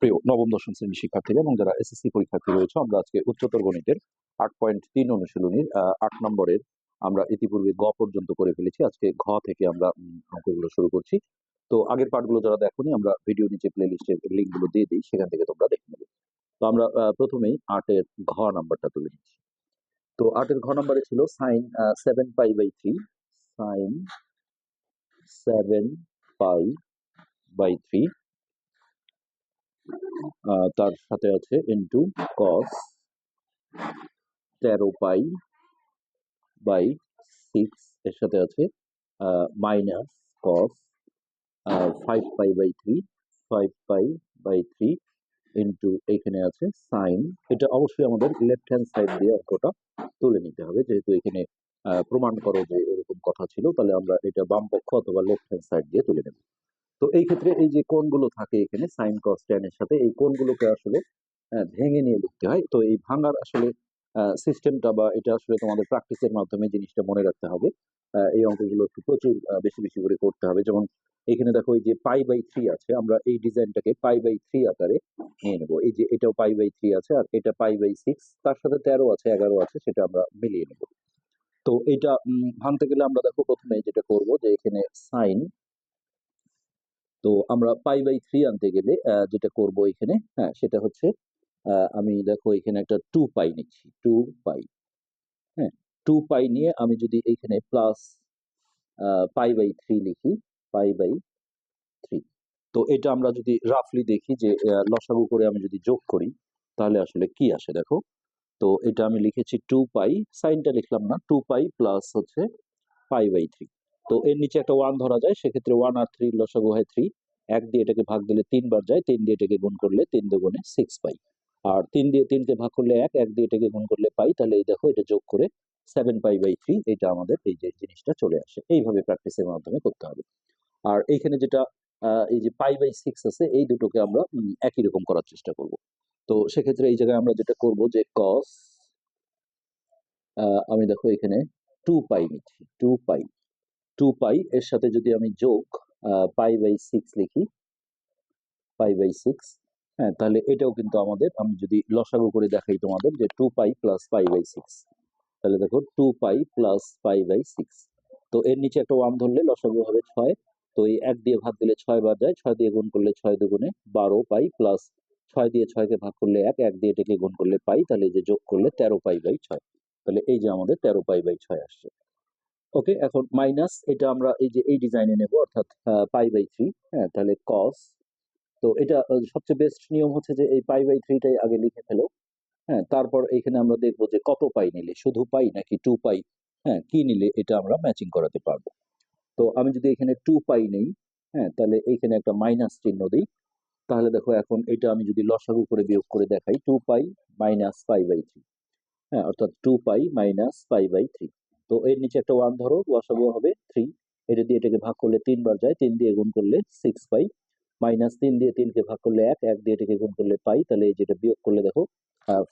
প্রিয় নবম, দশম শ্রেণির শিক্ষার্থীরা এবং যারা এসএসসি পরীক্ষার্থী রয়েছে, আমরা আজকে উচ্চতর গণিতের আট পয়েন্ট তিন অনুশীলনীর আট নম্বরের আমরা ইতিপূর্বে গ পর্যন্ত করে ফেলেছি। আজকে ঘ থেকে আমরা অঙ্কগুলো শুরু করছি। তো আগের পার্টগুলো যারা দেখোনি, আমরা ভিডিও নিচে প্লে লিস্টের লিঙ্কগুলো দিয়ে দিই, সেখান থেকে তোমরা দেখে নেবে। তো আমরা প্রথমেই আটের ঘ নাম্বারটা তুলে নিচ্ছি। তো আটের ঘ নাম্বারে ছিল sine seven pi by three sine seven pi by three তার সাথে আছে ইন্টু কস তেরো পাই বাই সিক্স এর সাথে আছে minus cos five pi by three five pi by three into এখানে আছে সাইন এটা অবশ্যই আমাদের লেফট হ্যান্ড সাইড দিয়ে অঙ্কটা তুলে নিতে হবে। যেহেতু এখানে প্রমাণ করো যে এরকম কথা ছিল, তাহলে আমরা এটা বাম পক্ষ অথবা লেফট হ্যান্ড সাইড দিয়ে তুলে নেব। তো এই ক্ষেত্রে এই যে কোণগুলো থাকে এখানে সাইন কস ট্যান এর সাথে, এই কোণগুলোকে আসলে ভেঙে নিয়ে লিখতে হয়। তো এই ভাঙার আসলে সিস্টেমটা বা এটা আসলে তোমাদের প্র্যাকটিসের মাধ্যমে জিনিসটা মনে রাখতে হবে। এই অঙ্কগুলো একটু প্রচুর বেশি বেশি করে করতে হবে। যেমন এখানে দেখো এই যে পাই বাই থ্রি আছে, আমরা এই ডিজাইনটাকে পাই বাই থ্রি আকারে নিয়ে নেব। এই যে এটাও পাই বাই থ্রি আছে আর এটা পাই বাই সিক্স তার সাথে তেরো আছে, এগারো আছে, সেটা আমরা মিলিয়ে নেব। তো এটা ভাঙতে গেলে আমরা দেখো প্রথমে যেটা করব যে এখানে সাইন তো আমরা পাই বাই থ্রি আনতে গেলে যেটা করব এখানে হ্যাঁ সেটা হচ্ছে আমি দেখো এখানে একটা টু পাই নিচ্ছি টু পাই হ্যাঁ টু পাই নিয়ে আমি যদি এখানে প্লাস পাই বাই থ্রি লিখি পাই বাই থ্রি তো এটা আমরা যদি রাফলি দেখি যে লসাগু করে আমি যদি যোগ করি, তাহলে আসলে কি আসে দেখো, তো এটা আমি লিখেছি টু পাই সাইনটা লিখলাম না টু পাই প্লাস হচ্ছে পাই বাই থ্রি তো এর নিচে একটা ওয়ান ধরা যায়, সেক্ষেত্রে ওয়ান আর থ্রি লসাগু হয় থ্রি এক দিয়ে এটাকে ভাগ দিলে তিনবার যায়, তিন দিয়ে এটাকে গুণ করলে তিন দুগুণে সিক্স পাই। আর তিন দিয়ে তিনকে ভাগ করলে এক এক দিয়ে এটাকে গুণ করলে পাই, তাহলে এই দেখো এটা যোগ করে সেভেন পাই বাই থ্রি এটা আমাদের এই যে জিনিসটা চলে আসে। এইভাবে প্র্যাকটিসের মাধ্যমে করতে হবে। আর এইখানে যেটা এই যে পাই বাই সিক্স আছে, এই দুটোকে আমরা একই রকম করার চেষ্টা করব। তো সেক্ষেত্রে এই জায়গায় আমরা যেটা করব যে কস আমি দেখো এখানে টু পাই নিচ্ছি টু পাই টু পাই এর সাথে যদি আমি যোগ পাই বাই সিক্স লিখি পাই বাই সিক্স হ্যাঁ তাহলে এটাও কিন্তু আমাদের, আমি যদি লসাগু করে দেখাই তোমাদের যে two pi plus pi by six তাহলে দেখো two pi plus pi by six তো এর নিচে একটা ওয়ান ধরলে লসাগু হবে ছয়, তো এই এক দিয়ে ভাগ দিলে ছয় বার যায়, ছয় দিয়ে গুণ করলে ছয় দুগুণে বারো পাই প্লাস ছয় দিয়ে ছয়কে ভাগ করলে এক এক দিয়ে এটাকে গুণ করলে পাই তাহলে যে যোগ করলে তেরো পাই বাই ছয়, তাহলে এই যে আমাদের তেরো পাই বাই ছয় আসছে। ওকে এখন মাইনাস এটা আমরা এই যে, এই ডিজাইনে নেব, অর্থাৎ পাই বাই থ্রি হ্যাঁ তাহলে কস তো এটা সবচেয়ে বেস্ট নিয়ম হচ্ছে যে এই পাই বাই থ্রিটাই আগে লিখে ফেলো হ্যাঁ তারপর এখানে আমরা দেখব যে কত পাই নিলে, শুধু পাই নাকি টু পাই হ্যাঁ কি নিলে এটা আমরা ম্যাচিং করাতে পারব। তো আমি যদি এখানে টু পাই নেই হ্যাঁ তাহলে এইখানে একটা মাইনাস চিহ্ন দিই, তাহলে দেখো এখন এটা আমি যদি লসাগু করে বিয়োগ করে দেখাই two pi minus pi by three হ্যাঁ অর্থাৎ two pi minus pi by three তো এর নিচে একটা ওয়ান ধরো লসাগু হবে থ্রি এটা দিয়ে এটাকে ভাগ করলে তিনবার যায়, তিন দিয়ে গুণ করলে সিক্স পাই মাইনাস তিন দিয়ে তিনকে ভাগ করলে এক এক দিয়ে এটাকে গুণ করলে পাই। তাহলে এই যেটা বিয়োগ করলে দেখো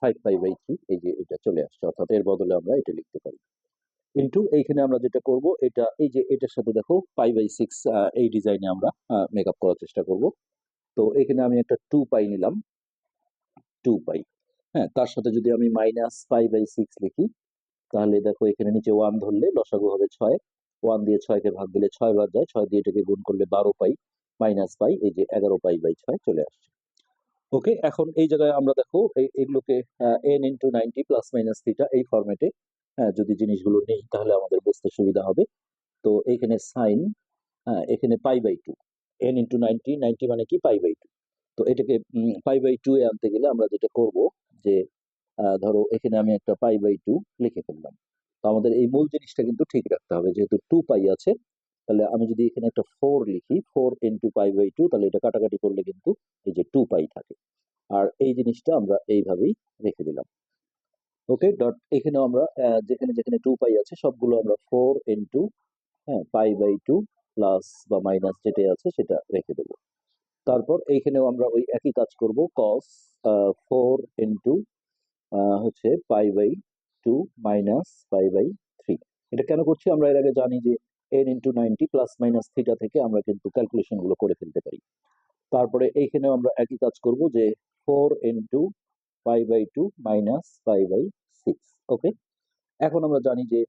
ফাইভ পাই বাই থ্রি এই যে এটা চলে আসছে। অর্থাৎ এর বদলে আমরা এটা লিখতে পারি। ইন্টু এইখানে আমরা যেটা করব, এটা, এই যে এটার সাথে দেখো পাই বাই সিক্স এই ডিজাইনে আমরা মেক আপ করার চেষ্টা করব। তো এখানে আমি একটা টু পাই নিলাম। Two pi. হ্যাঁ তার সাথে যদি আমি মাইনাস পাই বাই সিক্স লিখি তাহলে দেখো এখানে নিচে ওয়ান ধরলে লসাগু হবে ছয়। ওয়ান দিয়ে ছয়কে ভাগ দিলে ছয় বার যায়। ছয় দিয়ে এটাকে গুণ করলে বারো পাই মাইনাস পাই, এই যে এগারো পাই বাই ছয় চলে আসছে। ওকে এখন এই জায়গায় আমরা দেখো এগুলোকে n into ninety plus minus theta এই ফরম্যাটে হ্যাঁ যদি জিনিসগুলো নেই তাহলে আমাদের বুঝতে সুবিধা হবে। তো এইখানে সাইন এখানে pi by two n into ninety ninety মানে কি? পাই বাই টু তো এটাকে পাই বাই টু এ আনতে গেলে আমরা যেটা করব যে ধরো এখানে আমি একটা পাই বাই টু লিখে ফেললাম। তো আমাদের এই মূল জিনিসটা কিন্তু ঠিক রাখতে হবে। যেহেতু টু পাই আছে, তাহলে আমি যদি এখানে একটা ফোর লিখি, four into pi by two, তাহলে এটা কাটাকাটি করলে কিন্তু এই যে টু পাই থাকে। আর এই জিনিসটা আমরা এইভাবেই রেখে দিলাম। ওকে, ডট এখানেও আমরা যেখানে যেখানে টু পাই আছে, সবগুলো আমরা ফোর ইন্টু হ্যাঁ পাই বাই টু প্লাস বা মাইনাস যেটাই আছে, সেটা রেখে দেবো। তারপর এইখানেও আমরা ওই একই কাজ করব কস ফোর ইন্টু হচ্ছে pi by two minus pi by three এটা কেন করছি? আমরা এর আগে জানি যে n into ninety plus minus theta থেকে আমরা কিন্তু ক্যালকুলেশনগুলো করে ফেলতে পারি। তারপরে এইখানেও আমরা একই কাজ করব যে four into pi by two minus pi by six okay এখন আমরা জানি যে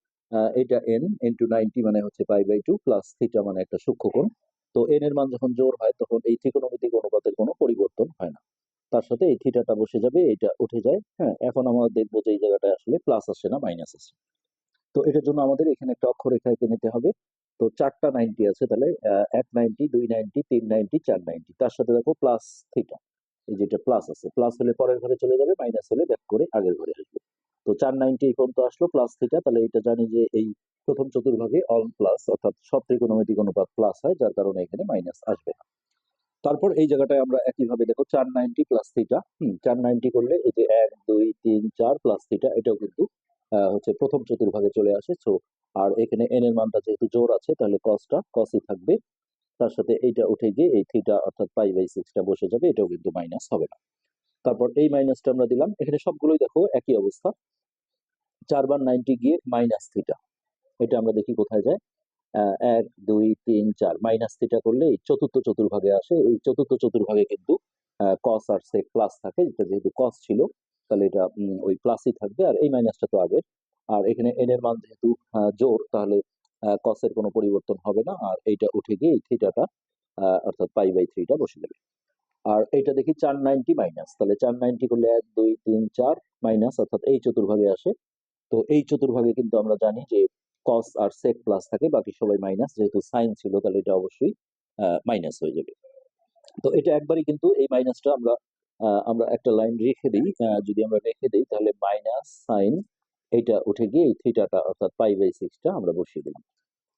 এটা এন ইন্টু নাইনটি মানে হচ্ছে pi by two plus theta মানে একটা সূক্ষ্মকোণ। তো এন এর মান যখন জোর হয়, তখন এই ত্রিকোণমিতিক অনুপাতের কোনো পরিবর্তন হয় না। তার সাথে এই থিটাটা বসে যাবে, এটা উঠে যায় হ্যাঁ এখন আমরা দেখব যে এই জায়গাটায় আসলে প্লাস আসে না মাইনাস আসে তো এটার জন্য আমাদের এখানে একটা অক্ষরেখা এঁকে নিতে হবে। তো চারটা নাইনটি আছে তাহলে এক নাইনটি দুই নাইনটি তিন নাইনটি চার নাইনটি তার সাথে দেখো প্লাস থিটা এই যেটা প্লাস আছে। প্লাস হলে পরের ঘরে চলে যাবে মাইনাস হলে ব্যাক করে আগের ঘরে আসবে। তো চার নাইনটি এই পর্যন্ত আসলো প্লাস থিটা তাহলে এটা জানি যে এই প্রথম চতুর্ভাগে অল প্লাস অর্থাৎ সব ত্রিকোণমিতিক অনুপাত প্লাস হয়, যার কারণে এখানে মাইনাস আসবে না। তারপর এই জায়গাটায় আমরা একইভাবে দেখো চার নাইনটি প্লাস থিটা হুম, চার নাইনটি করলে এই যে এক, দুই, তিন, চার প্লাস থিটা এটাও কিন্তু হচ্ছে প্রথম চতুর্ভাগে চলে আসে। সো আর এখানে এন এর মানটা যেহেতু জোর আছে, তাহলে কসটা কসই থাকবে। তার সাথে এইটা উঠে গিয়ে এই থিটা অর্থাৎ পাই বাই সিক্সটা বসে যাবে, এটাও কিন্তু মাইনাস হবে না। তারপর এই মাইনাসটা আমরা দিলাম। এখানে সবগুলোই দেখো একই অবস্থা। চারবার নাইনটি গিয়ে মাইনাস থিটা এটা আমরা দেখি কোথায় যায়। এক, দুই, তিন, চার মাইনাস থিটা করলে এই চতুর্থ চতুর্ভাগে আসে। এই চতুর্থ চতুর্ভাগে কিন্তু কস আর সেক প্লাস থাকে। যেটা যেহেতু কস ছিল, তাহলে এটা ওই প্লাসই থাকবে। আর এই মাইনাসটা তো আগের। আর এখানে এন এর মান যেহেতু জোর, তাহলে কসের কোনো পরিবর্তন হবে না। আর এইটা উঠে গিয়ে এই থিটাটা অর্থাৎ পাই বাই থ্রিটা বসে যাবে। আর এইটা দেখি চার নাইনটি মাইনাস তাহলে চার নাইনটি করলে এক, দুই, তিন, চার মাইনাস অর্থাৎ এই চতুর্ভাগে আসে। তো এই চতুর্ভাগে কিন্তু আমরা জানি যে কস আর সেক প্লাস থাকে, বাকি সবাই মাইনাস যেহেতু সাইন ছিল তাহলে এটা অবশ্যই মাইনাস হয়ে যাবে। তো এটা একবারই কিন্তু এই মাইনাসটা আমরা আমরা একটা লাইন রেখে দিই যদি আমরা রেখে দিই তাহলে মাইনাস সাইন এটা উঠে গিয়ে এই থিটাটা অর্থাৎ পাই বাই সিক্সটা আমরা বসিয়ে দিলাম।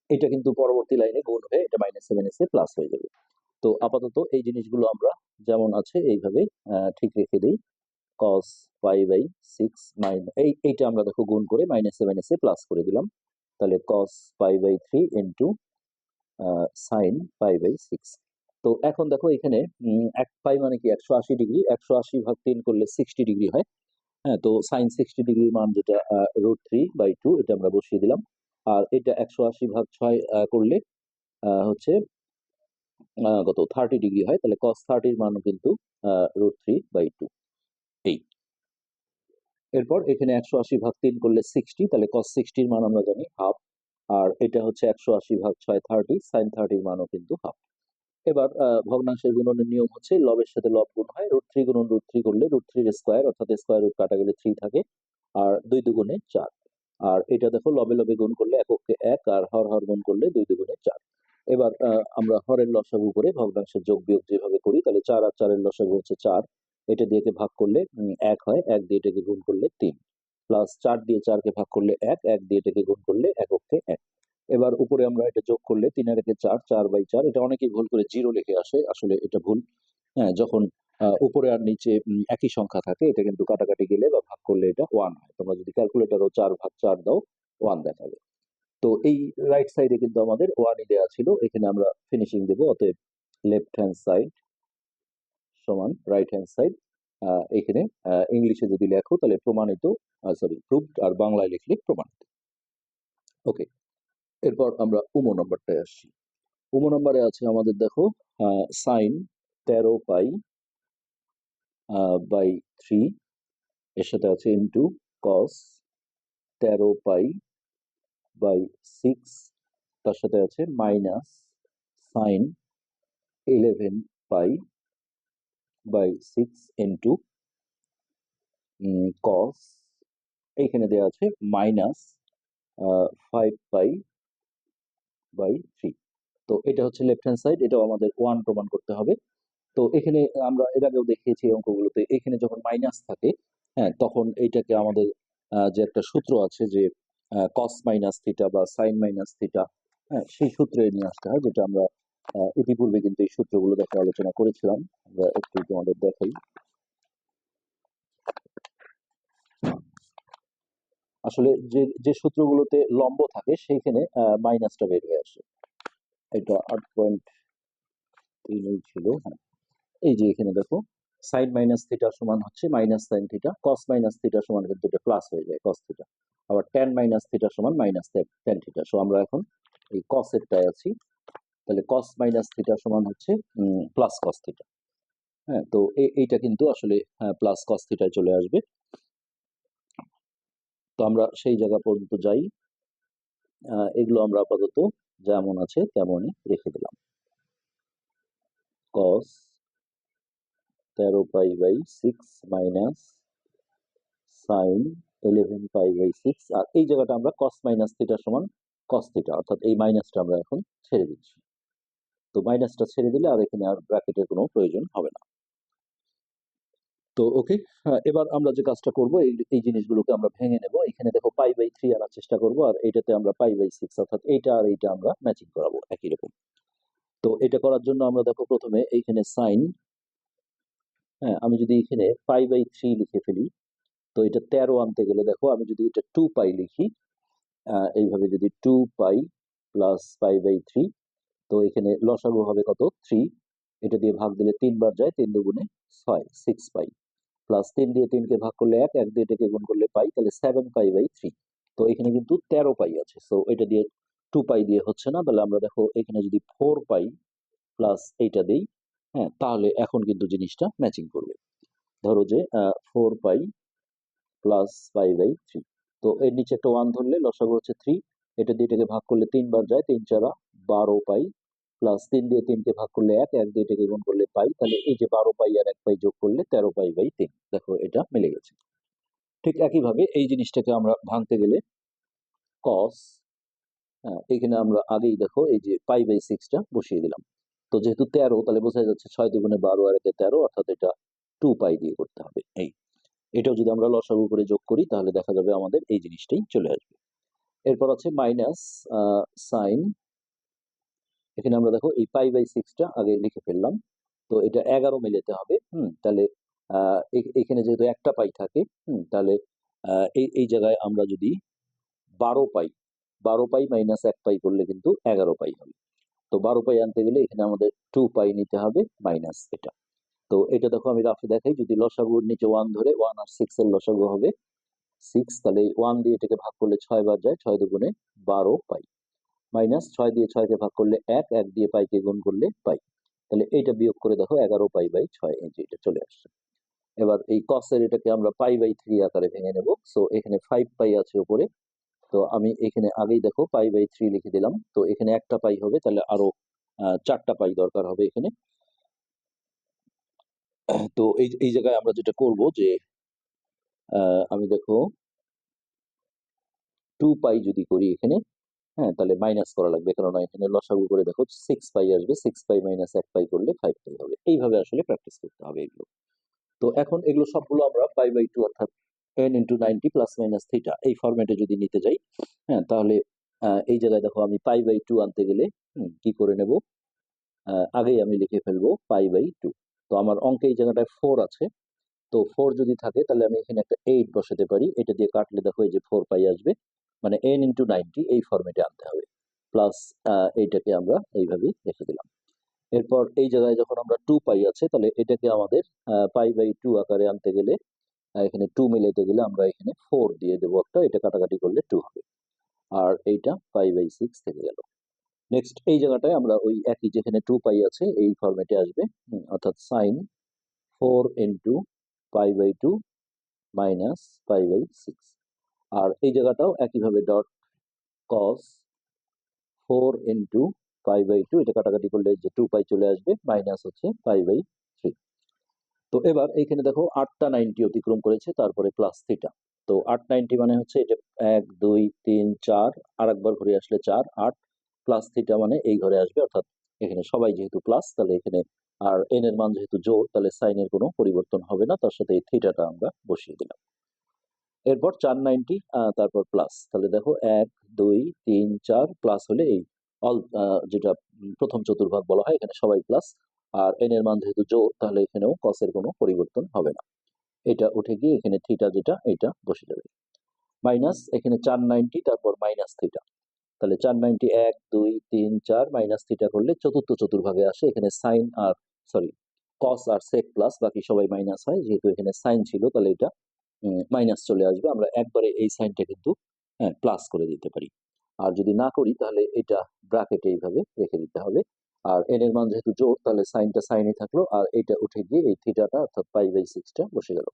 এটা কিন্তু পরবর্তী লাইনে গুণ হয়ে এটা মাইনাস সেভেন এসে প্লাস হয়ে যাবে। তো আপাতত এই জিনিসগুলো আমরা যেমন আছে এইভাবে ঠিক রেখে দিই। Cos pi by six minus এই, এইটা আমরা দেখো গুণ করে মাইনাস সেভেন এসে প্লাস করে দিলাম। তাহলে cos pi by three into sine pi by six. তো এখন দেখো এখানে এক পাই মানে কি একশো আশি ডিগ্রি? একশো আশি ভাগ তিন করলে সিক্সটি ডিগ্রি হয়। হ্যাঁ তো সাইন সিক্সটি ডিগ্রির মান যেটা রুট থ্রি বাই টু এটা আমরা বসিয়ে দিলাম। আর এটা একশো আশি ভাগ ছয় করলে হচ্ছে কত? থার্টি ডিগ্রি হয়। তাহলে কস থার্টির মানও কিন্তু রুট থ্রি বাই টু এরপর এখানে একশো আশি ভাগ তিন করলে সিক্সটি তাহলে কস সিক্সটির মান আমরা জানি হাফ আর এটা হচ্ছে একশো আশি ভাগ ছয় থার্টি সাইন থার্টির মানও কিন্তু হাফ এবার ভগ্নাংশের গুণনের নিয়ম হচ্ছে লবের সাথে লব গুণ হয় রুট থ্রি গুণন রুট থ্রি করলে রুট থ্রির স্কোয়ার অর্থাৎ স্কোয়ার রুট কাটা গেলে থ্রি থাকে, আর দুই দুগুণে চার। আর এটা দেখো লবে লবে গুণ করলে এককে এক, আর হর হর গুণ করলে দুই দুগুণে চার। এবার আমরা হরের লসাগু করে ভগ্নাংশের যোগ বিয়োগ যেভাবে করি, তাহলে চার আর চারের লসাগু হচ্ছে চার এটা দিয়ে একে ভাগ করলে এক হয়, এক দিয়ে এটাকে গুণ করলে তিন। প্লাস চার দিয়ে চারকে ভাগ করলে এক এক দিয়ে এটাকে গুণ করলে এককে এক। এবার উপরে আমরা এটা যোগ করলে তিন একে চার চার বাই চার, এটা অনেকেই ভুল করে জিরো লিখে আসে, আসলে এটা ভুল। হ্যাঁ যখন উপরে আর নিচে একই সংখ্যা থাকে, এটা কিন্তু কাটাকাটি গেলে বা ভাগ করলে এটা ওয়ান হয়। তোমরা যদি ক্যালকুলেটারও চার ভাগ চার দাও ওয়ান দেখাবে। তো এই রাইট সাইডে কিন্তু আমাদের ওয়ানই দেওয়া ছিল, এখানে আমরা ফিনিশিং দেবো, অতএব লেফট হ্যান্ড সাইড সমান রাইট হ্যান্ড সাইড এখানে ইংলিশে যদি লেখো, তাহলে প্রমাণিত সরি প্রুভড আর বাংলায় লিখলে প্রমাণিত। ওকে এরপর আমরা উমো নম্বরটায় আসছি উমো নম্বরে আছে আমাদের, দেখো সাইন তেরো পাই বাই থ্রি, এর সাথে আছে ইন্টু কস তেরো পাই বাই সিক্স, তার সাথে আছে minus sine eleven pi by six into cos এইখানে দেওয়া আছে minus five pi by three তো এটা হচ্ছে লেফট হ্যান্ড সাইড এটাও আমাদের ওয়ান প্রমাণ করতে হবে। তো এখানে আমরা এর আগেও দেখিয়েছি অঙ্কগুলোতে, এখানে যখন মাইনাস থাকে হ্যাঁ তখন এইটাকে আমাদের যে একটা সূত্র আছে যে কস মাইনাস থিটা বা সাইন মাইনাস থিটা হ্যাঁ সেই সূত্রে নিয়ে আসতে হয়, যেটা আমরা ইতিপূর্বে কিন্তু এই সূত্রগুলো দেখে আলোচনা করেছিলাম। আমরা একটু তোমাদের দেখাই। আসলে যে যে সূত্রগুলোতে লম্ব থাকে, সেইখানে মাইনাসটা বের হয়ে আসে। এটা আট পয়েন্ট তিনই ছিল হ্যাঁ। এই যে এখানে দেখো সাইন মাইনাস থিটা সমান হচ্ছে minus sine theta cos minus theta সমান কিন্তু এটা প্লাস হয়ে যায় কস থিটা আবার ট্যান মাইনাস থিটা সমান মাইনাস ট্যান থিটা সো আমরা এখন এই কস কসেরটায় আছি। তাহলে কস মাইনাস থিটা সমান হচ্ছে প্লাস কস থিটা হ্যাঁ তো এইটা কিন্তু আসলে প্লাস কস থিটায় চলে আসবে। তো আমরা সেই জায়গা পর্যন্ত যাই। এগুলো আমরা আপাতত যেমন আছে তেমনই রেখে দিলাম। কস তেরো pi by six minus sine eleven pi by six আর এই জায়গাটা আমরা কস মাইনাস থিটা সমান কস থিটা অর্থাৎ এই মাইনাসটা আমরা এখন ছেড়ে দিচ্ছি। তো মাইনাসটা ছেড়ে দিলে আর এখানে আর ব্র্যাকেটের কোনো প্রয়োজন হবে না। তো ওকে এবার আমরা যে কাজটা করব, এই এই জিনিসগুলোকে আমরা ভেঙে নেব। এখানে দেখো পাই বাই থ্রি আনার চেষ্টা করব, আর এটাতে আমরা পাই বাই সিক্স অর্থাৎ এইটা আর এইটা আমরা ম্যাচিং করাবো একই রকম। তো এটা করার জন্য আমরা দেখো প্রথমে এইখানে সাইন হ্যাঁ আমি যদি এখানে পাই বাই থ্রি লিখে ফেলি, তো এটা তেরো আনতে গেলে দেখো আমি যদি এটা টু পাই লিখি এইভাবে যদি two pi plus pi by three তো এখানে লসাগু হবে কত? থ্রি এটা দিয়ে ভাগ দিলে তিনবার যায়, তিন দুগুণে ছয় সিক্স পাই। প্লাস তিন দিয়ে তিনকে ভাগ করলে এক এক দিয়ে এটাকে গুণ করলে পাই, তাহলে সেভেন পাই বাই থ্রি তো এখানে কিন্তু তেরো পাই আছে। সো এটা দিয়ে টু পাই দিয়ে হচ্ছে না। তাহলে আমরা দেখো এখানে যদি ফোর পাই প্লাস এইটা দেই হ্যাঁ তাহলে এখন কিন্তু জিনিসটা ম্যাচিং করবে। ধরো যে four pi plus pi by three তো এর নিচে একটা ওয়ান ধরলে লসাগু হচ্ছে থ্রি এটা দিয়ে এটাকে ভাগ করলে তিনবার যায়, তিন চারা বারো পাই প্লাস তিন দিয়ে তিনকে ভাগ করলে এক এক দিয়ে এটাকে গুণ করলে পাই, তাহলে এই যে বারো পাই আর এক পাই যোগ করলে তেরো পাই বাই তিন। দেখো এটা মিলে গেছে। ঠিক একইভাবে এই জিনিসটাকে আমরা ভাঙতে গেলে কস এখানে আমরা আগেই দেখো এই যে পাই বাই সিক্সটা বসিয়ে দিলাম। তো যেহেতু তেরো, তাহলে বোঝা যাচ্ছে ছয় দুগুণে বারো আর একে তেরো, অর্থাৎ এটা টু পাই দিয়ে করতে হবে। এই, এটাও যদি আমরা লসাগু করে যোগ করি, তাহলে দেখা যাবে আমাদের এই জিনিসটাই চলে আসবে। এরপর আছে মাইনাস সাইন এখানে আমরা দেখো এই পাই বাই সিক্সটা আগে লিখে ফেললাম। তো এটা এগারো মিলেতে হবে, হুম, তাহলে এখানে যেহেতু একটা পাই থাকে, হুম, তাহলে এই এই জায়গায় আমরা যদি বারো পাই বারো পাই মাইনাস এক পাই করলে কিন্তু এগারো পাই হবে। তো বারো পাই আনতে গেলে এখানে আমাদের টু পাই নিতে হবে মাইনাস এটা। তো এটা দেখো আমি রাফে দেখাই, যদি লসাগুর নিচে ওয়ান ধরে ওয়ান আর সিক্স এর লসাগু হবে সিক্স তাহলে ওয়ান দিয়ে এটাকে ভাগ করলে ছয় বার যায়, ছয় দুগুণে বারো পাই। মাইনাস ছয় দিয়ে ছয়কে ভাগ করলে এক এক দিয়ে পাইকে গুণ করলে পাই। তাহলে এইটা বিয়োগ করে দেখো এগারো পাই বাই ছয় যে এটা চলে আসছে। এবার এই কসের এটাকে আমরা পাই বাই থ্রি আকারে ভেঙে নেব। সো এখানে ফাইভ পাই আছে ওপরে তো আমি এখানে আগেই দেখো পাই বাই থ্রি লিখে দিলাম। তো এখানে একটা পাই হবে, তাহলে আরও চারটা পাই দরকার হবে এখানে। তো এই এই জায়গায় আমরা যেটা করব যে আমি দেখো টু পাই যদি করি এখানে হ্যাঁ তাহলে মাইনাস করা লাগবে। কেননা এখানে লসাগু করে দেখো সিক্স পাই আসবে সিক্স পাই মাইনাস এক পাই করলে ফাইভ পাই হবে। এইভাবে আসলে প্র্যাকটিস করতে হবে এগুলো। তো এখন এগুলো সবগুলো আমরা পাই বাই টু অর্থাৎ n into ninety plus minus theta এই ফরম্যাটে যদি নিতে যাই হ্যাঁ তাহলে এই জায়গায় দেখো আমি পাই বাই টু আনতে গেলে কি করে নেব? আগেই আমি লিখে ফেলব পাই বাই টু তো আমার অঙ্কে এই জায়গাটায় ফোর আছে। তো ফোর যদি থাকে, তাহলে আমি এখানে একটা এইট বসাতে পারি। এটা দিয়ে কাটলে দেখো এই যে ফোর পাই আসবে। মানে এন ইন্টু নাইনটি এই ফরম্যাটে আনতে হবে। প্লাস এইটাকে আমরা এইভাবেই রেখে দিলাম। এরপর এই জায়গায় যখন আমরা টু পাই আছে, তাহলে এটাকে আমাদের পাই বাই টু আকারে আনতে গেলে এখানে টু মিলাইতে গেলে আমরা এখানে ফোর দিয়ে দেবো একটা। এটা কাটাকাটি করলে টু হবে। আর এইটা পাই বাই সিক্স থেকে গেল। নেক্সট এই জায়গাটায় আমরা ওই একই যেখানে টু পাই আছে, এই ফরম্যাটে আসবে অর্থাৎ sine four into pi by two minus pi by six আর এই জায়গাটাও একইভাবে dot cos four into pi by two এটা কাটাকাটি করলে যে টু পাই চলে আসবে মাইনাস হচ্ছে পাই বাই থ্রি তো এবার এইখানে দেখো আটটা নাইনটি অতিক্রম করেছে, তারপরে প্লাস থিটা তো আট নাইনটি মানে হচ্ছে এটা এক, দুই, তিন, চার আর একবার ঘুরে আসলে চার, আট প্লাস থিটা মানে এই ঘরে আসবে, অর্থাৎ এখানে সবাই যেহেতু প্লাস তাহলে এখানে আর এন এর মান যেহেতু জোর, তাহলে সাইনের কোনো পরিবর্তন হবে না, তার সাথে এই থিটাটা আমরা বসিয়ে দিলাম। এরপর চার নাইনটি তারপর প্লাস তাহলে দেখো এক, দুই, তিন, চার প্লাস হলে এই অল যেটা প্রথম চতুর্ভাগ বলা হয়, এখানে সবাই প্লাস আর এন এর মান যেহেতু জোর, তাহলে এখানেও কসের কোনো পরিবর্তন হবে না। এটা উঠে গিয়ে এখানে থিটা যেটা, এটা বসে যাবে। মাইনাস এখানে চার নাইনটি, তারপর মাইনাস থিটা তাহলে চার নাইনটি, এক, দুই, তিন, চার মাইনাস থিটা করলে চতুর্থ চতুর্ভাগে আসে এখানে সাইন আর সরি কস আর সেক প্লাস বাকি সবাই মাইনাস হয়, যেহেতু এখানে সাইন ছিল, তাহলে এটা মাইনাস চলে আসবে, আমরা একবারে এই সাইনটা কিন্তু হ্যাঁ প্লাস করে দিতে পারি। আর যদি না করি, তাহলে এটা ব্র্যাকেটে এইভাবে রেখে দিতে হবে। আর এন এর মান যেহেতু জোর, তাহলে সাইনটা সাইনে থাকল, আর এটা উঠে গিয়ে এই থিটাটা অর্থাৎ পাই বাই সিক্সটা বসে গেল।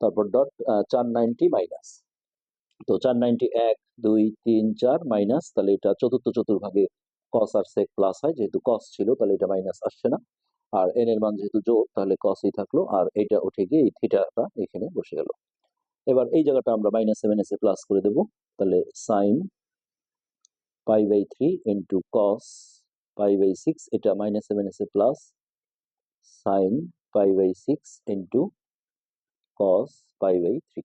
তারপর ডট চার নাইনটি মাইনাস তো চার নাইনটি এক, দুই, তিন, চার মাইনাস তাহলে এটা চতুর্থ চতুর্ভাগে কস আর সেক প্লাস হয়, যেহেতু কস ছিল, তাহলে এটা মাইনাস আসছে না। আর এন এর মান যেহেতু জোর তাহলে কসই থাকল, আর এটা উঠে গিয়ে এই থিটাটা এখানে বসে গেল। এবার এই জায়গাটা আমরা মাইনাস সেভেন এসে প্লাস করে দেব, তাহলে sine pi by three into cos pi by six এটা মাইনাস সেভেন এসে plus sine pi by six into cos pi by three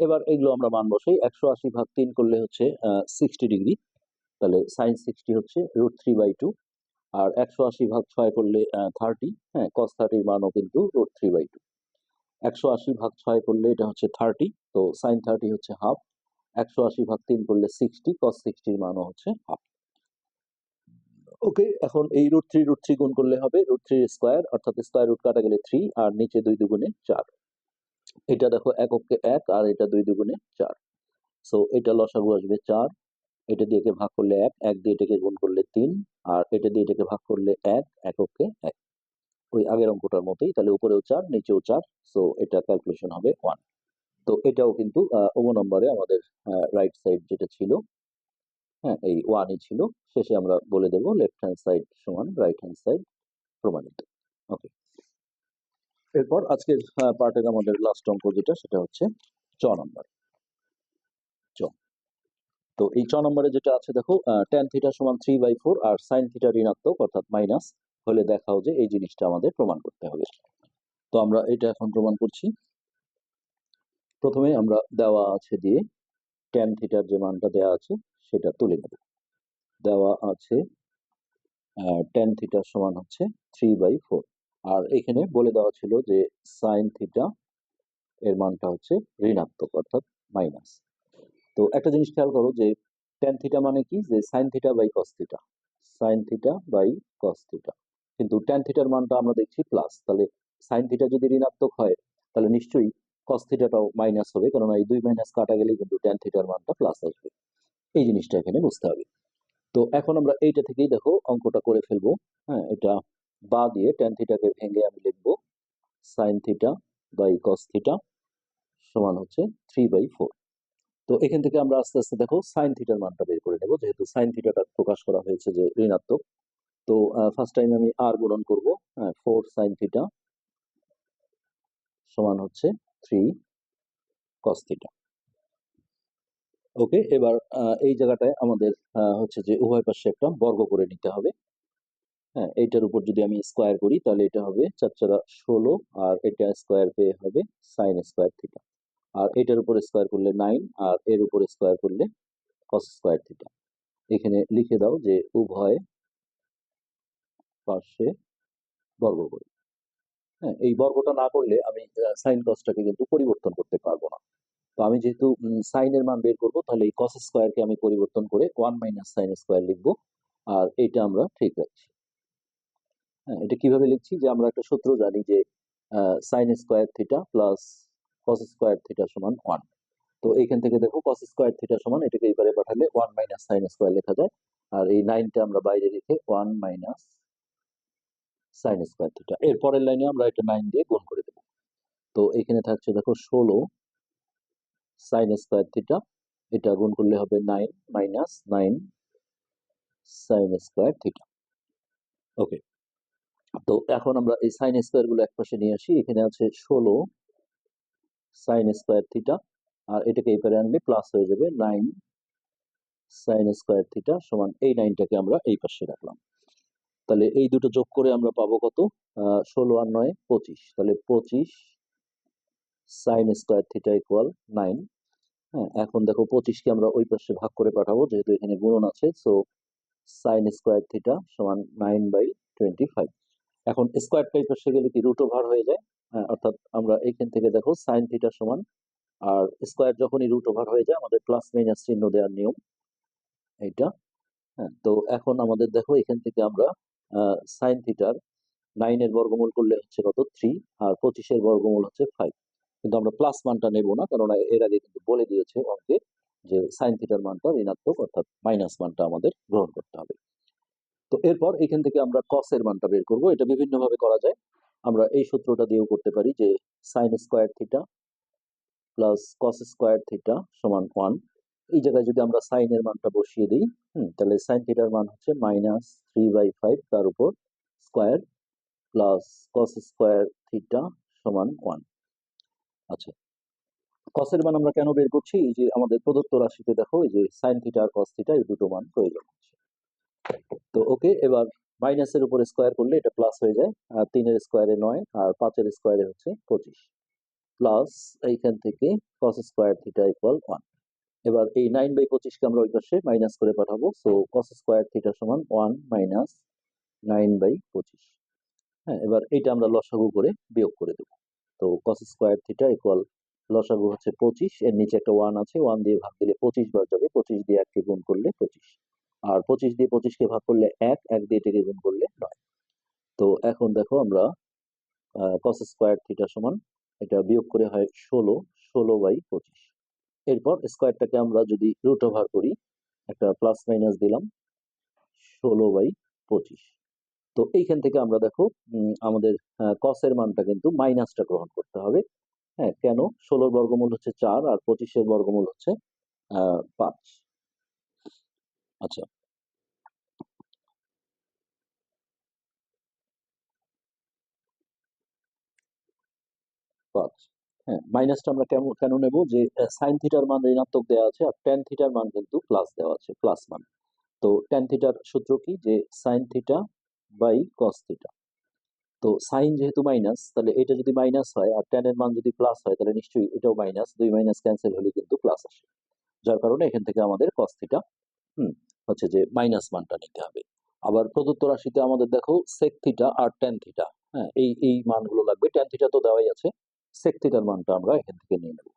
এবার এগুলো আমরা মান বসাই, একশো আশি ভাগ তিন করলে হচ্ছে সিক্সটি ডিগ্রি তাহলে সাইন সিক্সটি হচ্ছে রুট থ্রি বাই টু আর একশো আশি ভাগ ছয় করলে থার্টি হ্যাঁ কস থার্টির মানও কিন্তু রোড থ্রি বাই টু একশো আশি ভাগ ছয় করলে এটা হচ্ছে থার্টি তো সাইন থার্টি হচ্ছে হাফ একশো আশি ভাগ তিন করলে সিক্সটি কস সিক্সটির মানও হচ্ছে হাফ ওকে এখন এই রুট থ্রি রুট থ্রি গুণ করলে হবে রুট থ্রি স্কোয়ার অর্থাৎ স্কোয়ার রুট কাটা গেলে থ্রি আর নিচে দুই দুগুণে চার। এটা দেখো এককে এক, আর এটা দুই দুগুণে চার। সো এটা লসাগু আসবে চার এটা দিয়ে একে ভাগ করলে এক এক দিয়ে এটাকে গুণ করলে তিন, আর এটা দিয়ে এটাকে ভাগ করলে এক, এককে এক। ওই আগের অঙ্কটার মতোই, তাহলে উপরেও চার, নিচেও চার সো এটা ক্যালকুলেশন হবে ওয়ান তো এটাও কিন্তু ওমো নম্বরে আমাদের রাইট সাইড যেটা ছিল হ্যাঁ এই ওয়ানই ছিল, শেষে আমরা বলে দেব লেফট হ্যান্ড সাইড সমান রাইট হ্যান্ড সাইড প্রমাণিত। ওকে এরপর আজকের পার্টের আমাদের লাস্ট অঙ্ক যেটা, সেটা হচ্ছে চ নম্বর তো এই চ নম্বরে যেটা আছে, দেখো টেন থিটা সমান থ্রি বাই ফোর আর সাইন থিটা ঋণাত্মক, অর্থাৎ মাইনাস হলে দেখাও যে এই জিনিসটা আমাদের প্রমাণ করতে হবে। তো আমরা এটা এখন প্রমাণ করছি। প্রথমে আমরা দেওয়া আছে দিয়ে টেন থিটার যে মানটা দেওয়া আছে, সেটা তুলে নেব। দেওয়া আছে টেন থিটা সমান হচ্ছে থ্রি বাই ফোর আর এখানে বলে দেওয়া ছিল যে সাইন থিটা এর মানটা হচ্ছে ঋণাত্মক, অর্থাৎ মাইনাস তো একটা জিনিস খেয়াল করো যে টেন থিটা মানে কি? যে sine theta by cos theta sine theta by cos theta কিন্তু টেন থিটার মানটা আমরা দেখছি প্লাস তাহলে সাইন থিটা যদি ঋণাত্মক হয়, তাহলে নিশ্চয়ই কস থিটাটাও মাইনাস হবে। কারণ এই দুই মাইনাস কাটা গেলে কিন্তু টেন থিটার মানটা প্লাস আসবে। এই জিনিসটা এখানে বুঝতে হবে। তো এখন আমরা এইটা থেকেই দেখো, অঙ্কটা করে ফেলব। হ্যাঁ এটা বা দিয়ে টেন থিটাকে ভেঙে আমি লিখব sine theta by cos theta সমান হচ্ছে থ্রি বাই ফোর তো এখান থেকে আমরা আস্তে আস্তে দেখো সাইন থিটার মানটা বের করে নেব। যেহেতু সাইন থিটাটা প্রকাশ করা হয়েছে যে ঋণাত্মক, তো ফার্স্ট টাইম আমি আর গুণন করব হ্যাঁ ফোর সাইন থিটা সমান হচ্ছে থ্রি কস থিটা ওকে এবার এই জায়গাটায় আমাদের হচ্ছে যে উভয় পাশে একটা বর্গ করে নিতে হবে। হ্যাঁ এইটার উপর যদি আমি স্কোয়ার করি তাহলে এটা হবে চার চারা ষোলো, আর এটা স্কোয়ার পেয়ে হবে সাইন স্কোয়ার থিটা আর এটার উপর স্কোয়ার করলে নাইন আর এর উপর স্কোয়ার করলে কস স্কোয়ার থিটা এখানে লিখে দাও যে উভয় পাশে বর্গ করি হ্যাঁ এই বর্গটা না করলে আমি সাইন কসটাকে কিন্তু পরিবর্তন করতে পারব না। তো আমি যেহেতু সাইনের মান বের করব, তাহলে এই কস স্কোয়ারকে আমি পরিবর্তন করে ওয়ান মাইনাস সাইন স্কোয়ার লিখব। আর এটা আমরা ঠিক রাখছি। হ্যাঁ এটা কীভাবে লিখছি? যে আমরা একটা সূত্র জানি যে sine square theta plus cos square theta সমান ওয়ান তো এইখান থেকে দেখো কস স্কোয়ার থিটা সমান এটাকে এইবারে পাঠালে ওয়ান মাইনাস সাইন স্কোয়ার লেখা যায়। আর এই নাইনটা আমরা বাইরে রেখে one minus sine square theta এর পরের লাইনে আমরা এটা নাইন দিয়ে গুণ করে দেব। তো এখানে থাকছে দেখো ষোলো সাইন স্কোয়ার থিটা এটা গুণ করলে হবে nine minus nine sine square theta okay তো এখন আমরা এই সাইন স্কোয়ারগুলো একপাশে নিয়ে আসি। এখানে আছে ষোলো সাইন স্কোয়ার থিটা আর এটাকে এই আনলে প্লাস হয়ে যাবে নাইন সাইন স্কোয়ার থিটা সমান এই নাইনটাকে আমরা এই পাশে রাখলাম। তাহলে এই দুটো যোগ করে আমরা পাবো কত? ষোলো আর নয়, পঁচিশ। তাহলে পঁচিশ sine square theta equal nine হ্যাঁ এখন দেখো পঁচিশকে আমরা ওই পাশে ভাগ করে পাঠাবো, যেহেতু এখানে গুণন আছে সো সাইন স্কোয়ার থিটা সমান নাইন বাই টোয়েন্টি ফাইভ এখন স্কোয়ার টাইপ পাশে গেলে কি রুট ওভার হয়ে যায়? হ্যাঁ, অর্থাৎ আমরা এখান থেকে দেখো সাইন থিটা সমান আর স্কোয়ার যখনই রুট ওভার হয়ে যায় আমাদের প্লাস মাইনাস চিহ্ন দেওয়ার নিয়ম এইটা। হ্যাঁ তো এখন আমাদের দেখো এখান থেকে আমরা সাইন থিটার নাইনের বর্গমূল করলে হচ্ছে কত? থ্রি আর পঁচিশের বর্গমূল হচ্ছে ফাইভ কিন্তু আমরা প্লাস মানটা নেব না কারণ এর আগে কিন্তু বলে দিয়েছে অঙ্কে যে সাইন থিটার মানটা ঋণাত্মক অর্থাৎ মাইনাস মানটা আমাদের গ্রহণ করতে হবে। তো এরপর এখান থেকে আমরা কস এর মানটা বের করব। এটা বিভিন্ন ভাবে করা যায়। আমরা এই সূত্রটা দিয়েও করতে পারি যে sine square theta plus cos square theta সমান ওয়ান এই জায়গায় যদি আমরা সাইনের মানটা বসিয়ে দিই, হুম, তাহলে সাইন থিটার মান হচ্ছে মাইনাস থ্রি বাই ফাইভ তার উপর square plus cos square theta সমান ওয়ান আচ্ছা কসের মান আমরা কেন বের করছি? এই যে আমাদের প্রদত্ত রাশিতে দেখো, এই যে সাইন থিটা আর কস থিটা এই দুটো মান প্রয়োজন। তো ওকে, এবার মাইনাসের উপর স্কোয়ার করলে এটা প্লাস হয়ে যায়, আর তিনের স্কোয়ারে নয়, আর পাঁচের স্কোয়ারে হচ্ছে পঁচিশ। প্লাস এইখান থেকে cos square theta equal one এবার এই নাইন বাই পঁচিশকে আমরা ওই পাশে মাইনাস করে পাঠাবো সো কস স্কোয়ার থিটা সমান ওয়ান মাইনাস নাইন বাই পঁচিশ। হ্যাঁ এবার এইটা আমরা লসাগু করে বিয়োগ করে দেবো। তো কস স্কোয়ার থিটা ইকুয়াল লসাগু হচ্ছে পঁচিশ, এর নিচে একটা ওয়ান আছে ওয়ান দিয়ে ভাগ দিলে পঁচিশ বার যাবে, পঁচিশ দিয়ে এককে গুণ করলে পঁচিশ। আর পঁচিশ দিয়ে পঁচিশকে ভাগ করলে এক এক দিয়ে এটাকে গুণ করলে নয়। তো এখন দেখো আমরা কস স্কোয়ার থিটা সমান এটা বিয়োগ করে হয় ষোলো ষোলো বাই পঁচিশ। এরপর স্কোয়ারটাকে আমরা যদি রুট ওভার করি, একটা প্লাস মাইনাস দিলাম ষোলো বাই পঁচিশ। তো এইখান থেকে আমরা দেখো আমাদের কসের মানটা কিন্তু মাইনাসটা গ্রহণ করতে হবে। হ্যাঁ কেন? ষোলোর বর্গমূল হচ্ছে চার আর পঁচিশের বর্গমূল হচ্ছে পাঁচ। আচ্ছা। হ্যাঁ তো যেহেতু মাইনাস তাহলে এটা যদি মাইনাস হয় আর মান যদি প্লাস হয়, তাহলে নিশ্চয়ই এটাও মাইনাস দুই মাইনাস ক্যান্সেল হলে কিন্তু প্লাস আসে। যার কারণে এখান থেকে আমাদের থিটা হুম। হচ্ছে যে মাইনাস মানটা নিতে হবে। আবার প্রদত্ত রাশিতে আমাদের দেখো সেক থিটা আর টেন থিটা হ্যাঁ এই এই মানগুলো লাগবে। টেন থিটা তো দেওয়াই আছে। সেক থিটার মানটা আমরা এখান থেকে নিয়ে নেব।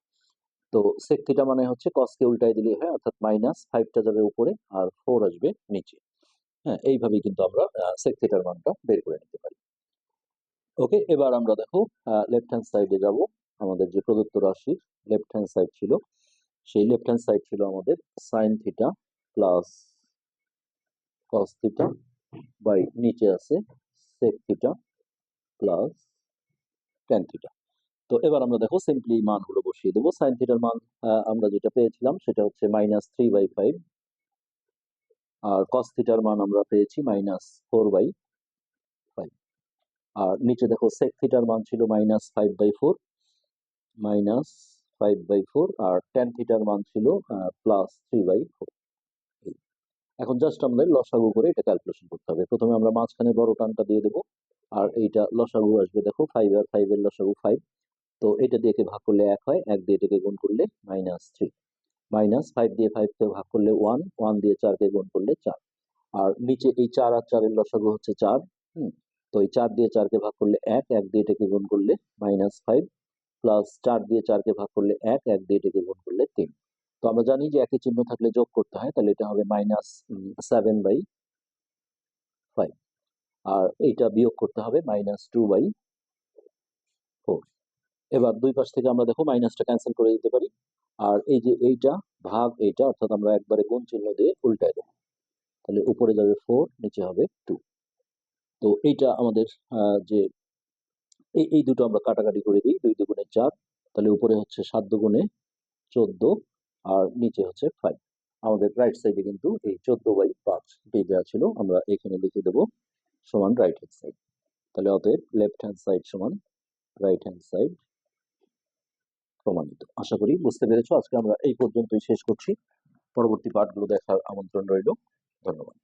তো সেক থিটা মানে হচ্ছে কসকে উল্টাই দিলে, হয়, অর্থাৎ মাইনাস ফাইভটা যাবে উপরে আর ফোর আসবে নিচে। হ্যাঁ এইভাবেই কিন্তু আমরা সেক থিটার মানটা বের করে নিতে পারি। ওকে, এবার আমরা দেখো লেফট হ্যান্ড সাইডে যাব। আমাদের যে প্রদত্ত রাশির লেফট হ্যান্ড সাইড ছিল, সেই লেফট হ্যান্ড সাইড ছিল আমাদের sin theta plus cos theta by নিচে আছে sec theta plus tan theta তো এবার আমরা দেখো সিম্পলি মানগুলো বসিয়ে দেবো। সাইন থিটার মান আমরা যেটা পেয়েছিলাম সেটা হচ্ছে মাইনাস থ্রি বাই ফাইভ আর কস থিটার মান আমরা পেয়েছি মাইনাস ফোর বাই ফাইভ আর নিচে দেখো সেক থিটার মান ছিল minus five by four minus five by four R tan থিটার মান ছিল প্লাস থ্রি বাই ফোর এখন জাস্ট আমাদের লসাগু করে এটা ক্যালকুলেশন করতে হবে। প্রথমে আমরা মাঝখানে বড় টানটা দিয়ে দেবো, আর এইটা লসাগু আসবে দেখো ফাইভ আর ফাইভ এর লসাগু ফাইভ তো এটা দিয়ে ভাগ করলে এক হয়, এক দিয়ে এটাকে গুণ করলে মাইনাস থ্রি মাইনাস ফাইভ দিয়ে ফাইভকে ভাগ করলে ওয়ান ওয়ান দিয়ে চারকে গুণ করলে চার। আর নিচে এই চার আর চারের লসাগু হচ্ছে চার, হুম? তো এই চার দিয়ে চারকে ভাগ করলে এক এক দিয়ে এটাকে গুণ করলে মাইনাস ফাইভ প্লাস চার দিয়ে চারকে ভাগ করলে এক এক দিয়ে এটাকে গুণ করলে তিন। তো আমরা জানি যে একই চিহ্ন থাকলে যোগ করতে হয়, তাহলে এটা হবে মাইনাস সেভেন বাই ফাইভ আর এইটা বিয়োগ করতে হবে মাইনাস টু বাই ফোর এবার দুই পাশ থেকে আমরা দেখো মাইনাসটা ক্যান্সেল করে দিতে পারি। আর এই যে এইটা, ভাগ এইটা, অর্থাৎ আমরা একবারে গুণ চিহ্ন দিয়ে উল্টায় দেবো। তাহলে উপরে যাবে ফোর নিচে হবে টু তো এইটা আমাদের যে এই এই দুটো আমরা কাটাকাটি করে দিই, দুই দুগুণে চার, তাহলে উপরে হচ্ছে সাত দুগুণে চোদ্দ আর নিচে হচ্ছে ফাইভ আমাদের রাইট সাইডে কিন্তু এই চোদ্দ বাই পাঁচ দেওয়া ছিল, আমরা এখানে লিখে দেবো সমান রাইট হ্যান্ড সাইড তাহলে অতএব লেফট হ্যান্ড সাইড সমান রাইট হ্যান্ড সাইড প্রমাণিত। আশা করি বুঝতে পেরেছ, আজকে আমরা এই পর্যন্তই শেষ করছি। পরবর্তী পাঠগুলো দেখার আমন্ত্রণ রইল। ধন্যবাদ।